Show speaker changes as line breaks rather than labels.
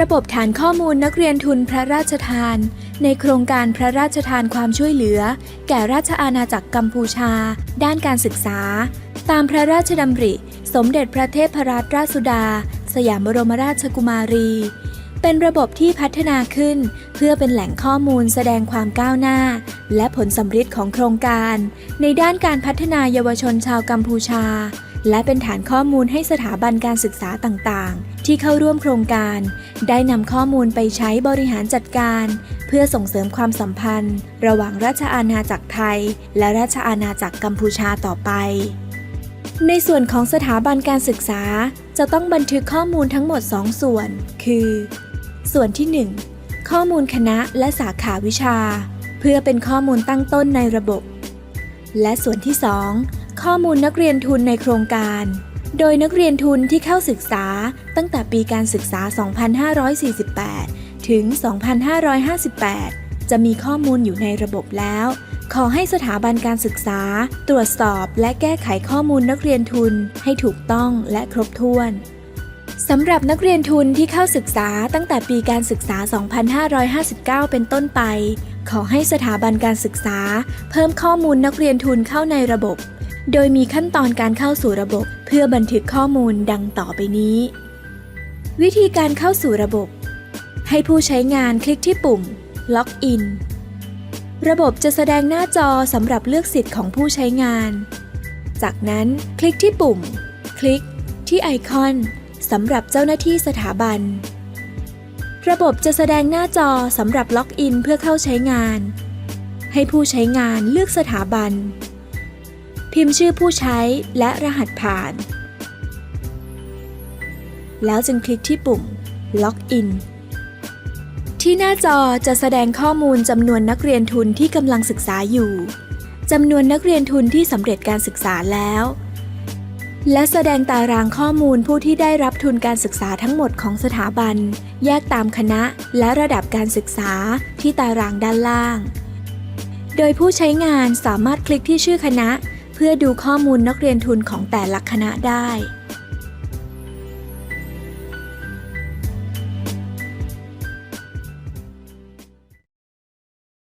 ระบบฐานข้อมูลนักเรียนทุนพระราชทาน ในโครงการพระราชทานความช่วยเหลือ แก่ราชอาณาจักรกัมพูชา ด้านการศึกษา ตามพระราชดำริ สมเด็จพระเทพรัตนราชสุดา สยามบรมราชกุมารี เป็นระบบที่พัฒนาขึ้น เพื่อเป็นแหล่งข้อมูลแสดงความก้าวหน้า และผลสำฤทธิ์ของโครงการ ในด้านการพัฒนาเยาวชนชาวกัมพูชา และเป็นฐานข้อมูลให้สถาบันการศึกษาต่างๆ ที่เข้าร่วมโครงการ ได้นำข้อมูลไปใช้บริหารจัดการ เพื่อส่งเสริมความสัมพันธ์ ระหว่างราชอาณาจักรไทย และราชอาณาจักรกัมพูชาต่อไปในส่วนของสถาบันการศึกษาจะต้องบันทึกข้อมูลทั้งหมด 2 ส่วน คือ ส่วนที่ 1 ข้อมูลคณะและสาขาวิชา เพื่อเป็นข้อมูลตั้งต้นในระบบ และส่วนที่ 2 ข้อมูลนักเรียนทุนในโครงการ โดยนักเรียนทุนที่เข้าศึกษาตั้งแต่ปีการศึกษา 2548 ถึง 2558 จะมีข้อมูลอยู่ในระบบแล้ว ขอให้สถาบันการศึกษา ตรวจสอบและแก้ไขข้อมูลนักเรียนทุนให้ถูกต้องและครบถ้วน สำหรับนักเรียนทุนที่เข้าศึกษาตั้งแต่ปีการศึกษา 2559 เป็นต้นไป ขอให้สถาบันการศึกษา เพิ่มข้อมูลนักเรียนทุนเข้าในระบบ โดยมีขั้นตอนการเข้าสู่ระบบ เพื่อบันทึกข้อมูลดังต่อไปนี้ วิธีการเข้าสู่ระบบ ให้ผู้ใช้งานคลิกที่ปุ่ม ล็อกอิน ระบบจะแสดงหน้าจอสำหรับเลือกสิทธิ์ของผู้ใช้งาน จากนั้นคลิกที่ปุ่ม คลิก ที่ไอคอน สำหรับเจ้าหน้าที่สถาบัน ระบบจะแสดงหน้าจอสำหรับล็อกอินเพื่อเข้าใช้งาน ให้ผู้ใช้งานเลือกสถาบัน พิมพ์ชื่อผู้ใช้และรหัสผ่าน แล้วจึงคลิกที่ปุ่มล็อกอินที่หน้าจอจะแสดงข้อมูลจำนวนนักเรียนทุนที่กำลังศึกษาอยู่จำนวนนักเรียนทุนที่สำเร็จการศึกษาแล้ว และแสดงตารางข้อมูลผู้ที่ได้รับทุนการศึกษาทั้งหมดของสถาบัน แยกตามคณะและระดับการศึกษาที่ตารางด้านล่าง โดยผู้ใช้งานสามารถคลิกที่ชื่อคณะ เพื่อดูข้อมูลนักเรียนทุนของแต่ละคณะได้